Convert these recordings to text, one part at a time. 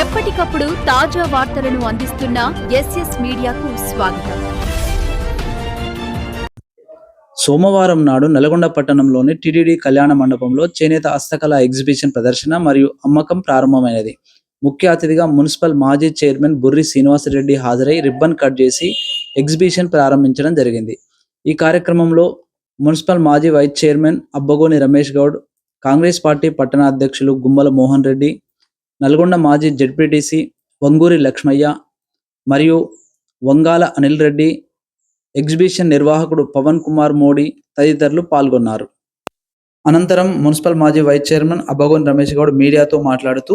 ఎప్పటికప్పుడు తాజా వార్తలను అందిస్తున్న ఎస్ఎస్ మీడియాకు స్వాగతం. సోమవారం నాడు నల్గొండ పట్టణంలోని టిడిడి కళ్యాణ మండపంలో చేనేత హస్తకళ ఎగ్జిబిషన్ ప్రదర్శన మరియు అమ్మకం ప్రారంభమైనది. ముఖ్య అతిథిగా మున్సిపల్ మాజీ చైర్మన్ బుర్రి శ్రీనివాసరెడ్డి హాజరై రిబ్బన్ కట్ చేసి ఎగ్జిబిషన్ ప్రారంభించడం జరిగింది. ఈ కార్యక్రమంలో మున్సిపల్ మాజీ vice chairman Abbagoni Ramesh Goud Congress party పట్టణ అధ్యక్షులు గుమ్మల మోహన్ రెడ్డి నల్గొండ మాజీ జెడ్పీటీసీ వంగూరి లక్ష్మయ్య మరియు వంగాల అనిల్ రెడ్డి ఎగ్జిబిషన్ నిర్వాహకుడు పవన్ కుమార్ మోడీ తదితరులు పాల్గొన్నారు. అనంతరం మున్సిపల్ మాజీ వైస్ చైర్మన్ అబ్బగోన్ రమేష్ గౌడ్ మీడియాతో మాట్లాడుతూ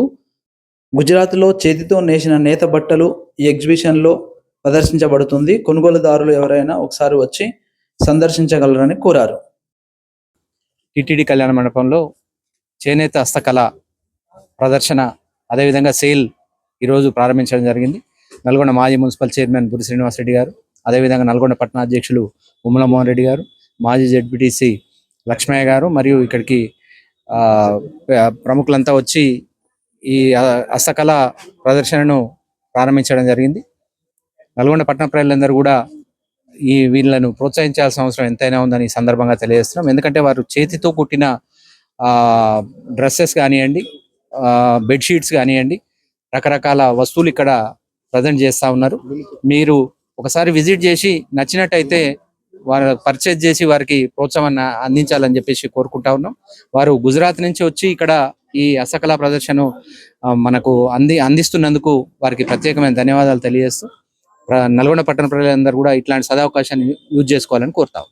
గుజరాత్లో చేతితో నేసిన నేత బట్టలు ఈ ఎగ్జిబిషన్లో ప్రదర్శించబడుతుంది. కొనుగోలుదారులు ఎవరైనా ఒకసారి వచ్చి సందర్శించగలరని కోరారు. టిటిడి కళ్యాణ మండపంలో చేనేత హస్తకళ ప్రదర్శన అదేవిధంగా సేల్ ఈరోజు ప్రారంభించడం జరిగింది. నల్గొండ మాజీ మున్సిపల్ చైర్మన్ బురి శ్రీనివాసరెడ్డి గారు అదేవిధంగా నల్గొండ పట్టణ అధ్యక్షులు ఉమ్మల మోహన్ రెడ్డి గారు మాజీ జెడ్పీటీసీ లక్ష్మయ్య గారు మరియు ఇక్కడికి ఆ, ప్రముఖులంతా వచ్చి ఈ హస్తకళ ప్రదర్శనను ప్రారంభించడం జరిగింది. నల్గొండ పట్టణ ప్రజలందరూ కూడా ఈ వీళ్ళను ప్రోత్సహించాల్సిన అవసరం ఎంతైనా ఉందని ఈ సందర్భంగా తెలియజేస్తున్నాం. ఎందుకంటే వారు చేతితో కుట్టిన డ్రెస్సెస్ కానివ్వండి బెడ్షీట్స్ కానివ్వండి రకరకాల వస్తువులు ఇక్కడ ప్రజెంట్ చేస్తూ ఉన్నారు. మీరు ఒకసారి విజిట్ చేసి నచ్చినట్టయితే వారు పర్చేజ్ చేసి వారికి ప్రోత్సాహాన్ని అందించాలని చెప్పేసి కోరుకుంటా ఉన్నాం. వారు గుజరాత్ నుంచి వచ్చి ఇక్కడ ఈ హస్తకళా ప్రదర్శన మనకు అంది అందిస్తున్నందుకు వారికి ప్రత్యేకమైన ధన్యవాదాలు తెలియజేస్తూ నల్గొండ పట్టణ ప్రజలందరూ కూడా ఇట్లాంటి సదావకాశాన్ని యూజ్ చేసుకోవాలని కోరుతాం